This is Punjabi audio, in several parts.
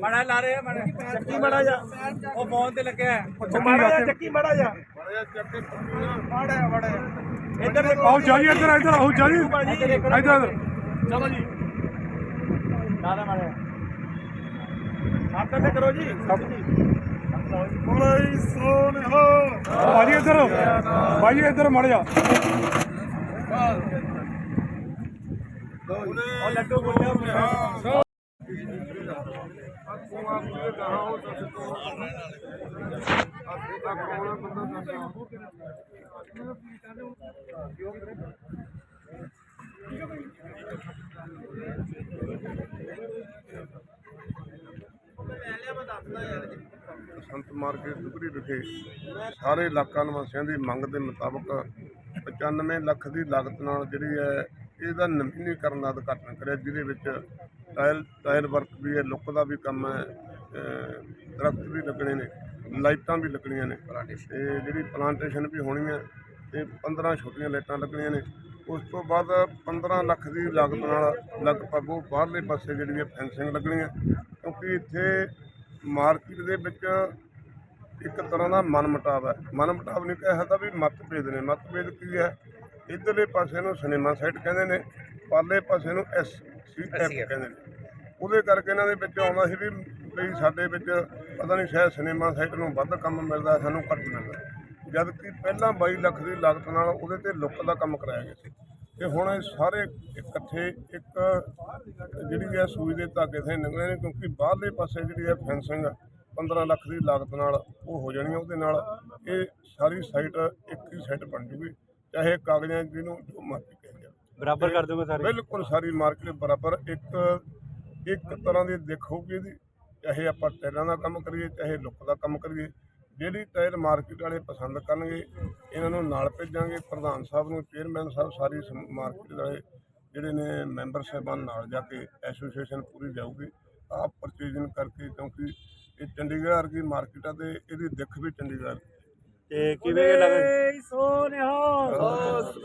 ਮੜਾ ਲਾ ਰਹੇ ਆ ਮੜਾ ਚੱਕੀ ਮੜਾ ਜਾ ਉਹ ਫੋਨ ਤੇ ਲੱਗਿਆ। ਹੈ। ਉਹ ਮਾੜਾ ਜਿਹਾ ਚੱਕੀ ਮਾੜਾ ਜਾ ਇੱਧਰ ਦੇਖੋ। ਆਓ ਜਾਜੀ ਇੱਧਰ ਇੱਧਰ ਆਓ ਜਾਜੀ ਇੱਧਰ ਇੱਧਰ। ਚਲੋ ਜੀ। ਦਾਦਾ ਮਾਰਿਆ ਹੱਥ ਤੇ ਕਰੋ ਜੀ। ਬੋਲੇ ਸੋਨਿਹਾ ਭਾਜੀ ਇੱਧਰ ਭਾਜੀ ਇੱਧਰ ਮੜ ਜਾ ਉਹ ਲੱਡੂ ਗੁੱਡੇ ਸੰਤ ਮਾਰਕੀਟ ਦੁਗਰੀ ਵਿਖੇ ਸਾਰੇ ਇਲਾਕਾ ਨਿਵਾਸੀਆਂ ਦੀ ਮੰਗ ਦੇ ਮੁਤਾਬਕ 95 ਲੱਖ ਦੀ ਲਾਗਤ ਨਾਲ ਜਿਹੜੀ ਹੈ ਇਹਦਾ ਨਵੀਨੀਕਰਨ ਦਾ ਉਦਘਾਟਨ ਕਰਿਆ ਜਿਹਦੇ ਵਿੱਚ ਟਾਇਲ ਟਾਇਲ ਵਰਕ ਵੀ ਹੈ ਲੁੱਕ ਦਾ ਵੀ ਕੰਮ ਹੈ ਦਰਖਤ ਵੀ ਲੱਗਣੇ ਨੇ ਲਾਈਟਾਂ ਵੀ ਲੱਗਣੀਆਂ ਨੇ। ਤੇ ਜਿਹੜੀ ਪਲਾਂਟੇਸ਼ਨ ਵੀ ਹੋਣੀ ਹੈ ਤੇ 15 ਛੋਟੀਆਂ ਲਾਈਟਾਂ ਲੱਗਣੀਆਂ ਨੇ। ਉਸ ਤੋਂ ਬਾਅਦ 15 ਲੱਖ ਦੀ ਲਾਗਤ ਨਾਲ ਲਗਭਗ ਉਹ ਬਾਹਰਲੇ ਪਾਸੇ ਜਿਹੜੀ ਹੈ ਫੈਂਸਿੰਗ ਲੱਗਣੀ ਹੈ ਕਿਉਂਕਿ ਇੱਥੇ ਮਾਰਕੀਟ ਦੇ ਵਿੱਚ ਇੱਕ ਤਰ੍ਹਾਂ ਦਾ ਮਨਮਟਾਵ ਹੈ। ਮਨਮਟਾਵ ਨਹੀਂ ਕਹਿ ਸਕਦਾ ਵੀ ਮਤਭੇਦ ਨੇ। ਮਤਭੇਦ ਕੀ ਹੈ? ਇਧਰਲੇ ਪਾਸੇ ਨੂੰ ਸਿਨੇਮਾ ਸਾਈਟ ਕਹਿੰਦੇ ਨੇ ਪਰਲੇ ਪਾਸੇ ਨੂੰ ਐਸ ਸੀ ਐਫ ਕਹਿੰਦੇ ਨੇ। ਉਹਦੇ ਕਰਕੇ ਇਹਨਾਂ ਦੇ ਵਿੱਚ ਆਉਂਦਾ ਸੀ ਵੀ ਵੀ ਸਾਡੇ ਵਿੱਚ ਪਤਾ ਨਹੀਂ ਸ਼ਾਇਦ ਸਿਨੇਮਾ ਸਾਈਟ ਨੂੰ ਵੱਧ ਕੰਮ ਮਿਲਦਾ ਸਾਨੂੰ ਘੱਟ ਮਿਲਦਾ। ਜਦ ਕਿ ਪਹਿਲਾਂ 22 ਲੱਖ ਦੀ ਲਾਗਤ ਨਾਲ ਉਹਦੇ ਤੇ ਲੁੱਕ ਦਾ ਕੰਮ ਕਰਾਇਆ ਗਿਆ ਸੀ। ਤੇ ਹੁਣ ਇਹ ਸਾਰੇ ਇਕੱਠੇ ਇੱਕ ਜਿਹੜੀ ਹੈ ਸੂਈ ਦੇ ਧਾਗੇ ਸੇ ਨਿਕਲੇ ਨੇ ਕਿਉਂਕਿ ਬਾਹਰਲੇ ਪਾਸੇ ਜਿਹੜੀ ਹੈ ਫੈਂਸਿੰਗ 15 ਲੱਖ ਦੀ ਲਾਗਤ ਨਾਲ ਉਹ ਹੋ ਜਾਣੀ ਉਹਦੇ ਨਾਲ ਇਹ ਸਾਰੀ ਸਾਈਟ ਇੱਕ ਹੀ ਸਾਈਟ ਬਣ ਜੂਗੀ। ਚਾਹੇ ਕਾਗਜ਼ਾਂ ਜਿਹਨੂੰ ਜੋ ਮਰਜ਼ੀ ਕਹੇ ਜਾਵੇ ਬਰਾਬਰ ਕਰ ਦੋਗੇ ਸਾਰੇ? ਬਿਲਕੁਲ ਸਾਰੀ ਮਾਰਕੀਟ ਬਰਾਬਰ। ਇੱਕ ਇੱਕ ਤਰ੍ਹਾਂ ਦੀ ਦੇਖੋਗੇ ਇਹਦੀ। ਚਾਹੇ ਆਪਾਂ ਟਾਇਲਾਂ ਦਾ ਕੰਮ ਕਰੀਏ ਚਾਹੇ ਲੁੱਕ ਦਾ ਕੰਮ ਕਰੀਏ। ਜਿਹੜੀ ਟਾਇਲ ਮਾਰਕੀਟ ਵਾਲੇ ਪਸੰਦ ਕਰਨਗੇ ਇਹਨਾਂ ਨੂੰ ਨਾਲ ਭੇਜਾਂਗੇ। ਪ੍ਰਧਾਨ ਸਾਹਿਬ ਨੂੰ ਚੇਅਰਮੈਨ ਸਾਹਿਬ ਸਾਰੀ ਮਾਰਕੀਟ ਵਾਲੇ ਜਿਹੜੇ ਨੇ ਮੈਂਬਰ ਸਾਹਿਬਾਨ ਨਾਲ ਜਾ ਕੇ ਐਸੋਸੀਏਸ਼ਨ ਪੂਰੀ ਜਾਊਗੀ। ਆਪ ਪਰਚੇਜਿੰਗ ਕਰਕੇ ਕਿਉਂਕਿ ਇਹ ਚੰਡੀਗੜ੍ਹ ਵਰਗੀ ਮਾਰਕੀਟ ਆ ਤੇ ਇਹਦੀ ਦਿੱਖ ਵੀ ਚੰਡੀਗੜ੍ਹ। ਤੇ ਕਿਵੇਂ ਲੱਗ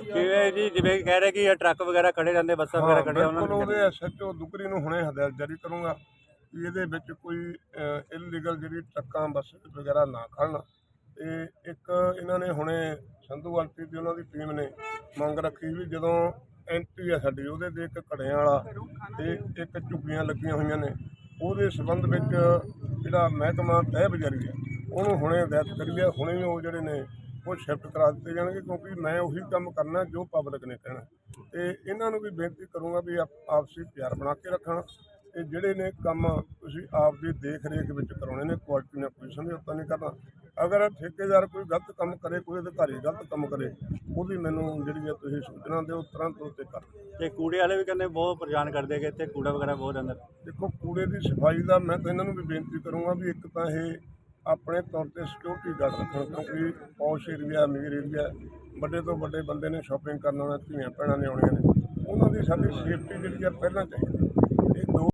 ਕਿਵੇਂ ਜੀ? ਜਿਵੇਂ ਕਹਿ ਰਹੇ ਕਿ ਇਹ ਟਰੱਕ ਵਗੈਰਾ ਖੜੇ ਰਹਿੰਦੇ ਬੱਸਾਂ ਵਗੈਰਾ ਖੜੇ ਉਹਨਾਂ ਬਿਲਕੁਲ ਨੂੰ ਉਹਦੇ ਐਸਐਚਓ ਦੁਗਰੀ ਨੂੰ ਹੁਣੇ ਹਦਾਇਤ ਜਾਰੀ ਕਰੂੰਗਾ ਕਿ ਇਹਦੇ ਵਿੱਚ ਕੋਈ ਇਲੀਗਲ ਜਿਹੜੀ ਟਰੱਕਾਂ ਬੱਸ ਵਗੈਰਾ ਨਾ ਖੜਨ ਤੇ ਇੱਕ ਇਹਨਾਂ ਨੇ ਹੁਣੇ ਸੰਧੂ ਆਂਟੀ ਦੀ ਉਹਨਾਂ ਦੀ ਟੀਮ ਨੇ ਮੰਗ ਰੱਖੀ ਵੀ ਜਦੋਂ ਐਂਟਰੀ ਆ ਸਾਡੀ ਉਹਦੇ ਤੇ ਇੱਕ ਘੜਿਆਂ ਵਾਲਾ ਤੇ ਇੱਕ ਝੁੱਗੀਆਂ ਲੱਗੀਆਂ ਹੋਈਆਂ ਨੇ। ਉਹਦੇ ਸੰਬੰਧ ਵਿੱਚ ਜਿਹੜਾ ਮਹਿਕਮਾ ਤਹਿ ਬਜਾਰੀ ਹੈ ਉਹਨੂੰ ਹੁਣੇ ਹਦਾਇਤ ਕਰੀ ਹੈ ਹੁਣੇ ਉਹ ਜਿਹੜੇ ਨੇ ਉਹ ਸ਼ਿਫਟ ਕਰਾ ਦਿੱਤੇ ਜਾਣਗੇ ਕਿਉਂਕਿ ਮੈਂ ਉਹੀ ਕੰਮ ਕਰਨਾ ਜੋ ਪਬਲਿਕ ਨੇ ਕਹਿਣਾ। ਤੇ ਇਹਨਾਂ ਨੂੰ ਵੀ ਬੇਨਤੀ ਕਰੂੰਗਾ ਵੀ ਆਪ- ਆਪਸੀ ਪਿਆਰ ਬਣਾ ਕੇ ਰੱਖਣ। ਤੇ ਜਿਹੜੇ ਨੇ ਕੰਮ ਤੁਸੀਂ ਆਪ ਦੀ ਦੇਖ ਰੇਖ ਵਿੱਚ ਕਰਾਉਣੇ ਨੇ ਕੁਆਲਿਟੀ ਨਾਲ ਕੋਈ ਸਮਝੌਤਾ ਨਹੀਂ ਕਰਨਾ। ਅਗਰ ਠੇਕੇਦਾਰ ਕੋਈ ਗਲਤ ਕੰਮ ਕਰੇ ਕੋਈ ਅਧਿਕਾਰੀ ਗਲਤ ਕੰਮ ਕਰੇ ਉਹਦੀ ਮੈਨੂੰ ਜਿਹੜੀ ਹੈ ਤੁਸੀਂ ਸੂਚਨਾ ਦਿਓ ਤੁਰੰਤ ਉੱਤੇ ਕਰ। ਤੇ ਕੂੜੇ ਵਾਲੇ ਵੀ ਕਹਿੰਦੇ ਬਹੁਤ ਪਰੇਸ਼ਾਨ ਕਰਦੇ ਕਿ ਇੱਥੇ ਕੂੜਾ ਵਗੈਰਾ ਬਹੁਤ ਅੰਦਰ। ਦੇਖੋ ਕੂੜੇ ਦੀ ਸਫ਼ਾਈ ਦਾ ਮੈਂ ਤਾਂ ਇਹਨਾਂ ਨੂੰ ਵੀ ਬੇਨਤੀ ਕਰੂੰਗਾ ਵੀ ਇੱਕ ਤਾਂ ਇਹ ਆਪਣੇ ਤੌਰ ਤੇ ਸਿਕਿਉਰਿਟੀ ਗਾਰਡ ਰੱਖਣ ਕਿਉਂਕਿ ਪੌਸ਼ ਏਰੀਆ ਅਮੀਰ ਏਰੀਆ ਵੱਡੇ ਤੋਂ ਵੱਡੇ ਬੰਦੇ ਨੇ ਸ਼ਾਪਿੰਗ ਕਰਨ ਵਾਲੇ ਧੀਆਂ ਭੈਣਾਂ ਨੇ ਆਉਣੀਆਂ ਨੇ। ਉਹਨਾਂ ਦੀ ਸਾਡੀ ਸੇਫਟੀ ਜਿਹੜੀ ਆ ਪਹਿਲਾਂ ਚਾਹੀਦੀ ਇਹ ਦੋ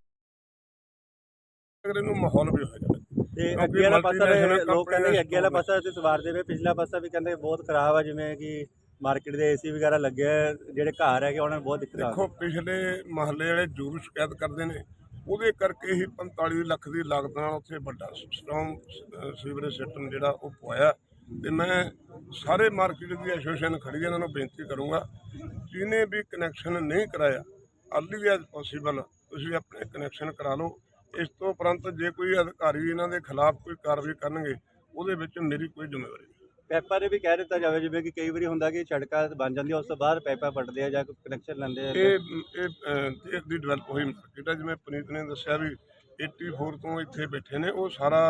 ਅਗਰ ਇਹਨੂੰ ਮਾਹੌਲ ਵੀ ਹੋ ਜਾਵੇ। ਤੇ ਅੱਗੇ ਵਾਲਾ ਪਾਸਾ ਲੋਕ ਕਹਿੰਦੇ ਅੱਗੇ ਵਾਲਾ ਪਾਸਾ ਤੇ ਸਵਾਰ ਦੇ ਵੇ ਪਿਛਲਾ ਪਾਸਾ ਵੀ ਕਹਿੰਦੇ ਬਹੁਤ ਖਰਾਬ ਆ ਜਿਵੇਂ ਕਿ ਮਾਰਕੀਟ ਦੇ ਏਸੀ ਵਗੈਰਾ ਲੱਗੇ ਜਿਹੜੇ ਘਰ ਹੈਗੇ ਉਹਨਾਂ ਨੂੰ ਬਹੁਤ ਦਿੱਕਤ ਆ। ਦੇਖੋ ਪਿਛਲੇ ਮਹੱਲੇ ਵਾਲੇ ਜ਼ਰੂਰ ਸ਼ਿਕਾਇਤ ਕਰਦੇ ਨੇ। ਉਹਦੇ ਕਰਕੇ ਹੀ 45 ਲੱਖ ਦੀ ਲਾਗਤ ਨਾਲ ਉੱਥੇ ਵੱਡਾ ਸਟ੍ਰੋਂਗ ਸੀਵਰੇਜ ਸਿਸਟਮ ਜਿਹੜਾ ਉਹ ਪਵਾਇਆ। ਤੇ ਮੈਂ ਸਾਰੇ ਮਾਰਕੀਟ ਦੀ ਐਸੋਸੀਏਸ਼ਨ ਖੜੀ ਇਹਨਾਂ ਨੂੰ ਬੇਨਤੀ ਕਰੂੰਗਾ ਜਿਹਨੇ ਵੀ ਕਨੈਕਸ਼ਨ ਨਹੀਂ ਕਰਾਇਆ ਅਰਲੀ ਐਜ਼ ਪੋਸੀਬਲ ਤੁਸੀਂ ਆਪਣੇ ਕਨੈਕਸ਼ਨ ਕਰਾ ਲਓ। ਇਸ ਤੋਂ ਉਪਰੰਤ ਜੇ ਕੋਈ ਅਧਿਕਾਰੀ ਇਹਨਾਂ ਦੇ ਖਿਲਾਫ ਕੋਈ ਕਾਰਵਾਈ ਕਰਨਗੇ, ਉਹਦੇ ਵਿੱਚ ਮੇਰੀ ਕੋਈ ਜ਼ਿੰਮੇਵਾਰੀ ਨਹੀਂ। ਪੈਪਾਂ ਦੇ ਵੀ ਕਹਿ ਦਿੱਤਾ ਜਾਵੇ ਜਿਵੇਂ ਕਿ ਕਈ ਵਾਰੀ ਹੁੰਦਾ ਕਿ ਸੜਕਾਂ ਬਣ ਜਾਂਦੀਆਂ ਉਸ ਤੋਂ ਬਾਅਦ ਪੈਪਾਂ ਪੱਟਦੇ ਆ ਜਾਂ ਕਨੈਕਸ਼ਨ ਲੈਂਦੇ ਆ ਇਹ ਇਹ ਅਹ, ਦੇਸ਼ ਦੀ ਡਿਵੈਲਪ ਹੋਈ ਮਾਰਕੀਟ ਹੈ ਜਿਵੇਂ ਪਨੀਤ ਨੇ ਦੱਸਿਆ ਵੀ 84 ਤੋਂ ਇੱਥੇ ਬੈਠੇ ਨੇ ਉਹ ਸਾਰਾ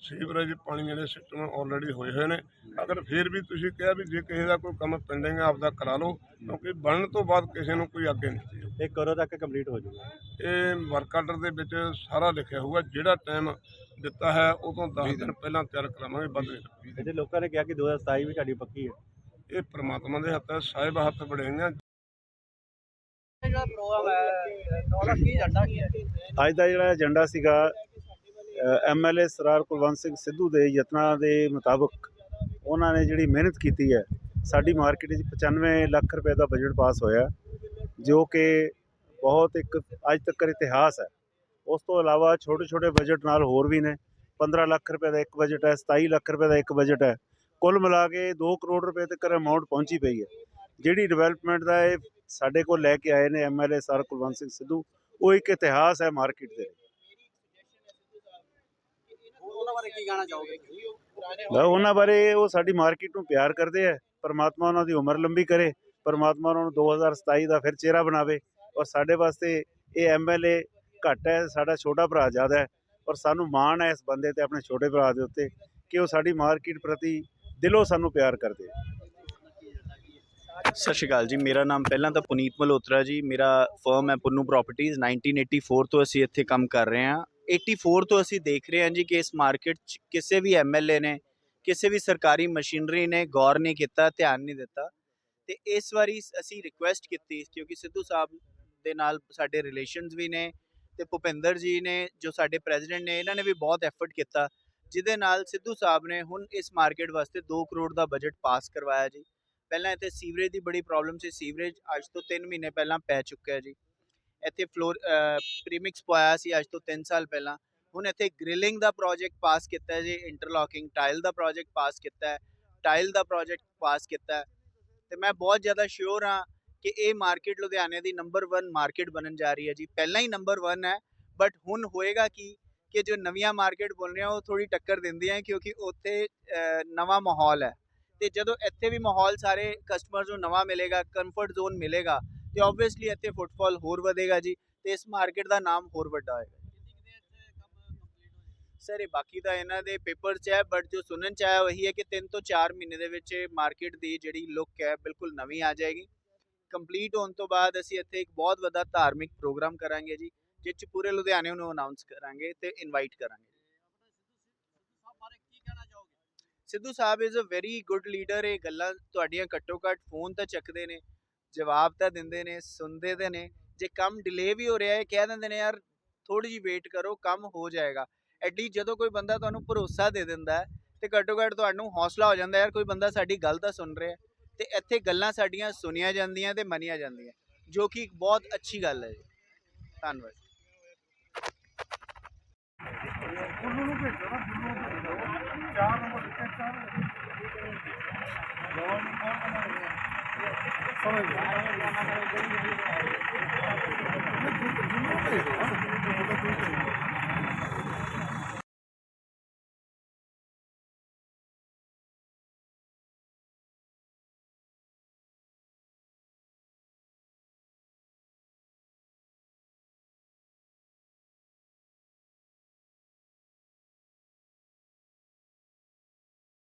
ਸੀਵਰੇਜ ਪਾਣੀ ਜਿਹੜੇ ਸਿਸਟਮ ਆਲਰੇਡੀ ਹੋਏ ਹੋਏ ਨੇ। ਅਗਰ ਫਿਰ ਵੀ ਤੁਸੀਂ ਕਿਹਾ ਵੀ ਜੇ ਕਿਸੇ ਦਾ ਕੋਈ ਕੰਮ ਪੈਂਡਿੰਗ ਹੈ ਆਪਦਾ ਕਰਾ ਲਓ ਕਿਉਂਕਿ ਬਣਨ ਤੋਂ ਬਾਅਦ ਕਿਸੇ ਨੂੰ ਕੋਈ ਅੱਗੇ ਨਹੀਂ ਇਹ ਕਰੋ ਤੱਕ ਕੰਪਲੀਟ ਹੋ ਜਾਊਗਾ? ਇਹ ਵਰਕ ਆਰਡਰ ਦੇ ਵਿੱਚ ਸਾਰਾ ਲਿਖਿਆ ਹੋਊਗਾ ਜਿਹੜਾ ਟਾਈਮ ਦਿੱਤਾ ਹੈ ਉਹ ਤੋਂ 10 ਦਿਨ। ਪਹਿਲਾਂ ਤਿਆਰ ਕਰਾਵਾਂਗੇ ਨਹੀਂ। ਇਹਦੇ ਲੋਕਾਂ ਨੇ ਕਿਹਾ ਕਿ 2027 ਵੀ ਸਾਡੀ ਪੱਕੀ ਹੈ। ਇਹ ਪ੍ਰਮਾਤਮਾ ਦੇ ਹੱਥ ਹੈ ਸਾਹਿਬ ਹੱਥ ਬੜੇਗਾ ਅੱਜ ਦਾ ਜਿਹੜਾ ਏਜੰਡਾ ਸੀਗਾ ਐਮਐਲਏ ਸਰਾਰ ਕੁਲਵੰਤ ਸਿੰਘ ਸਿੱਧੂ ਦੇ ਯਤਨਾਂ ਦੇ ਮੁਤਾਬਕ ਉਹਨਾਂ ਨੇ ਜਿਹੜੀ ਮਿਹਨਤ ਕੀਤੀ ਹੈ, ਸਾਡੀ ਮਾਰਕੀਟ 'ਚ 95 ਲੱਖ ਰੁਪਏ ਦਾ ਬਜਟ ਪਾਸ ਹੋਇਆ, ਜੋ ਕਿ ਬਹੁਤ ਇੱਕ ਅੱਜ ਤੱਕ ਇਤਿਹਾਸ ਹੈ। ਉਸ ਤੋਂ ਇਲਾਵਾ ਛੋਟੇ ਛੋਟੇ ਬਜਟ ਨਾਲ ਹੋਰ ਵੀ ਨੇ 15 ਲੱਖ ਰੁਪਏ ਦਾ ਇੱਕ ਬਜਟ ਹੈ 27 ਲੱਖ ਰੁਪਏ ਦਾ ਇੱਕ ਬਜਟ ਹੈ। ਕੁੱਲ ਮਿਲਾ ਕੇ 2 ਕਰੋੜ ਰੁਪਏ ਤੱਕ ਅਮਾਉਂਟ ਪਹੁੰਚੀ ਪਈ ਹੈ। ਜਿਹੜੀ ਡਿਵੈਲਪਮੈਂਟ ਦਾ ਇਹ ਸਾਡੇ ਕੋਲ ਲੈ ਕੇ ਆਏ ਨੇ ਐਮਐਲਏ ਸਰ ਕੁਲਵੰਤ ਸਿੰਘ ਸਿੱਧੂ, ਉਹ ਇੱਕ ਇਤਿਹਾਸ ਹੈ ਮਾਰਕੀਟ ਦੇ ਉਹਨਾਂ ਬਾਰੇ ਕੀ ਕਹਿਣਾ ਚਾਹੋਗੇ? ਲੈ ਉਹਨਾਂ ਬਾਰੇ ਉਹ ਸਾਡੀ ਮਾਰਕੀਟ ਨੂੰ ਪਿਆਰ ਕਰਦੇ ਆ। ਪਰਮਾਤਮਾ ਉਹਨਾਂ ਦੀ ਉਮਰ ਲੰਬੀ ਕਰੇ। ਪਰਮਾਤਮਾ ਉਹਨਾਂ ਨੂੰ 2027 ਦਾ ਫਿਰ ਚਿਹਰਾ ਬਣਾਵੇ। ਔਰ ਸਾਡੇ ਵਾਸਤੇ ਇਹ ਐਮਐਲਏ ਘੱਟ ਹੈ ਸਾਡਾ ਛੋਟਾ ਭਰਾ ਜ਼ਿਆਦਾ ਹੈ। ਔਰ ਸਾਨੂੰ ਮਾਣ ਹੈ ਇਸ ਬੰਦੇ ਤੇ ਆਪਣੇ ਛੋਟੇ ਭਰਾ ਦੇ ਉੱਤੇ ਕਿ ਉਹ ਸਾਡੀ ਮਾਰਕੀਟ ਪ੍ਰਤੀ ਦਿਲੋਂ ਸਾਨੂੰ ਪਿਆਰ ਕਰਦੇ ਆ। ਸਤਿ ਸ਼੍ਰੀ ਅਕਾਲ ਜੀ ਮੇਰਾ ਨਾਮ ਪਹਿਲਾਂ ਤਾਂ ਪੁਨੀਤ ਮਲਹੋਤਰਾ ਜੀ। ਮੇਰਾ ਫਰਮ ਹੈ ਪੁੰਨੂ ਪ੍ਰਾਪਰਟੀਆਂ 1984 ਤੋਂ ਅਸੀਂ ਇੱਥੇ ਕੰਮ ਕਰ ਰਹੇ ਹਾਂ। 84 ਤੋਂ ਅਸੀਂ ਦੇਖ ਰਹੇ ਹਾਂ ਜੀ ਕਿ ਇਸ ਮਾਰਕੀਟ 'ਚ ਕਿਸੇ ਵੀ ਐਮਐਲਏ ਨੇ, ਕਿਸੇ ਵੀ ਸਰਕਾਰੀ ਮਸ਼ੀਨਰੀ ਨੇ ਗੌਰ ਨਹੀਂ ਕੀਤਾ, ਧਿਆਨ ਨਹੀਂ ਦਿੱਤਾ। ਤੇ ਇਸ ਵਾਰੀ ਅਸੀਂ ਰਿਕੁਐਸਟ ਕੀਤੀ ਕਿਉਂਕਿ ਸਿੱਧੂ ਸਾਹਿਬ ਦੇ ਨਾਲ ਸਾਡੇ ਰਿਲੇਸ਼ਨਸ ਵੀ ਨੇ ਤੇ ਭੁਪਿੰਦਰ ਜੀ ਨੇ, ਜੋ ਸਾਡੇ ਪ੍ਰੈਜ਼ੀਡੈਂਟ ਨੇ, ਇਹਨਾਂ ਨੇ ਵੀ ਬਹੁਤ ਐਫਰਟ ਕੀਤਾ, ਜਿਹਦੇ ਨਾਲ ਸਿੱਧੂ ਸਾਹਿਬ ਨੇ ਹੁਣ ਇਸ ਮਾਰਕੀਟ ਵਾਸਤੇ 2 ਕਰੋੜ ਦਾ ਬਜਟ ਪਾਸ ਕਰਵਾਇਆ ਜੀ। ਪਹਿਲਾਂ ਇੱਥੇ ਸੀਵਰੇਜ ਦੀ ਬੜੀ ਪ੍ਰੋਬਲਮ ਸੀ, ਸੀਵਰੇਜ ਅੱਜ ਤੋਂ 3 ਮਹੀਨੇ ਪਹਿਲਾਂ ਪੈ ਚੁੱਕਿਆ ਜੀ। ਇੱਥੇ ਫਲੋਰ ਪ੍ਰੀਮਿਕਸ ਪਵਾਇਆ ਸੀ ਅੱਜ ਤੋਂ 3 ਸਾਲ ਪਹਿਲਾਂ। ਹੁਣ ਇੱਥੇ ਗ੍ਰਿਲਿੰਗ ਦਾ ਪ੍ਰੋਜੈਕਟ ਪਾਸ ਕੀਤਾ ਹੈ ਜੀ ਇੰਟਰਲੌਕਿੰਗ ਟਾਈਲ ਦਾ ਪ੍ਰੋਜੈਕਟ ਪਾਸ ਕੀਤਾ ਹੈ ਟਾਈਲ ਦਾ ਪ੍ਰੋਜੈਕਟ ਪਾਸ ਕੀਤਾ ਹੈ। ਤੇ ਮੈਂ ਬਹੁਤ ਜ਼ਿਆਦਾ ਸ਼ੋਰ ਹਾਂ ਕਿ ਇਹ ਮਾਰਕੀਟ ਲੁਧਿਆਣੇ ਦੀ ਨੰਬਰ 1 ਮਾਰਕੀਟ ਬਣਨ ਜਾ ਰਹੀ ਹੈ ਜੀ। ਪਹਿਲਾਂ ਹੀ ਨੰਬਰ 1 ਹੈ ਬਟ ਹੁਣ ਹੋਏਗਾ ਕੀ ਕਿ ਜੋ ਨਵੀਆਂ ਮਾਰਕੀਟ ਬਣ ਰਹੀਆਂ, ਉਹ ਥੋੜੀ ਟੱਕਰ ਦਿੰਦੀਆਂ ਕਿਉਂਕਿ ਉੱਥੇ ਨਵਾਂ ਮਾਹੌਲ ਹੈ। ਤੇ ਜਦੋਂ ਇੱਥੇ ਵੀ ਮਾਹੌਲ ਸਾਰੇ ਕਸਟਮਰਸ ਨੂੰ ਨਵਾਂ ਮਿਲੇਗਾ ਕੰਫਰਟ ਜ਼ੋਨ ਮਿਲੇਗਾ ਤੇ ਆਬਵੀਅਸਲੀ ਇੱਥੇ ਫੁੱਟਫਾਲ ਹੋਰ ਵਧੇਗਾ ਜੀ ਤੇ ਇਸ ਮਾਰਕੀਟ ਦਾ ਨਾਮ ਹੋਰ ਵੱਡਾ ਹੋਏਗਾ। ਸਰ ਇਹ ਬਾਕੀ ਤਾਂ ਇਹਨਾਂ ਦੇ ਪੇਪਰ 'ਚ ਹੈ ਬਟ ਜੋ ਸੁਣਨ 'ਚ ਆਇਆ ਉਹੀ ਹੈ ਕਿ 3 ਤੋਂ 4 ਮਹੀਨੇ ਦੇ ਵਿੱਚ ਮਾਰਕੀਟ ਦੀ ਜਿਹੜੀ ਲੁੱਕ ਹੈ ਬਿਲਕੁਲ ਨਵੀਂ ਆ ਜਾਏਗੀ। ਕੰਪਲੀਟ ਹੋਣ ਤੋਂ ਬਾਅਦ ਅਸੀਂ ਇੱਥੇ ਇੱਕ ਬਹੁਤ ਵੱਡਾ ਧਾਰਮਿਕ ਪ੍ਰੋਗਰਾਮ ਕਰਾਂਗੇ ਜੀ, ਜਿਸ 'ਚ ਪੂਰੇ ਲੁਧਿਆਣੇ ਨੂੰ ਅਨਾਉਂਸ ਕਰਾਂਗੇ ਤੇ ਇਨਵਾਈਟ ਕਰਾਂਗੇ। Sidhu Sahib is a very good leader ਇਹ ਗੱਲਾਂ ਤੁਹਾਡੀਆਂ ਘੱਟੋ ਘੱਟ ਫੋਨ ਤਾਂ ਚੱਕਦੇ ਨੇ। ਜਵਾਬ ਤਾਂ ਦਿੰਦੇ ਨੇ, ਸੁਣਦੇ ਤੇ ਨੇ। ਜੇ ਕੰਮ ਡਿਲੇ ਵੀ ਹੋ ਰਿਹਾ ਹੈ, ਕਹਿ ਦਿੰਦੇ ਨੇ, ਯਾਰ ਥੋੜੀ ਜਿਹੀ ਵੇਟ ਕਰੋ, ਕੰਮ ਹੋ ਜਾਏਗਾ। ਐਡੀ ਜਦੋਂ ਕੋਈ ਬੰਦਾ ਤੁਹਾਨੂੰ ਭਰੋਸਾ ਦੇ ਦਿੰਦਾ ਹੈ ਤੇ ਘੱਟੋ ਘੱਟ ਤੁਹਾਨੂੰ ਹੌਸਲਾ ਹੋ ਜਾਂਦਾ ਯਾਰ ਕੋਈ ਬੰਦਾ ਸਾਡੀ ਗੱਲ ਤਾਂ ਸੁਣ ਰਿਹਾ ਹੈ। ਤੇ ਇੱਥੇ ਗੱਲਾਂ ਸਾਡੀਆਂ ਸੁਣੀਆਂ ਜਾਂਦੀਆਂ ਤੇ ਮੰਨੀਆਂ ਜਾਂਦੀਆਂ ਜੋ ਕਿ ਇੱਕ ਬਹੁਤ ਅੱਛੀ ਗੱਲ ਹੈ ਜੀ। ਧੰਨਵਾਦ। ਗੁੱਲੂ ਨੂੰ ਭੇਜੋ ਨਾ ਗੁੱਲੂ ਨੂੰ ਭੇਜੋ ਚਾਰ ਨੰਬਰ ਦਿੱਤੇ ਚਾਰ। ਲਵਾਂ ਨੂੰ ਕੌਣ ਬਣਾਏਗਾ সবাই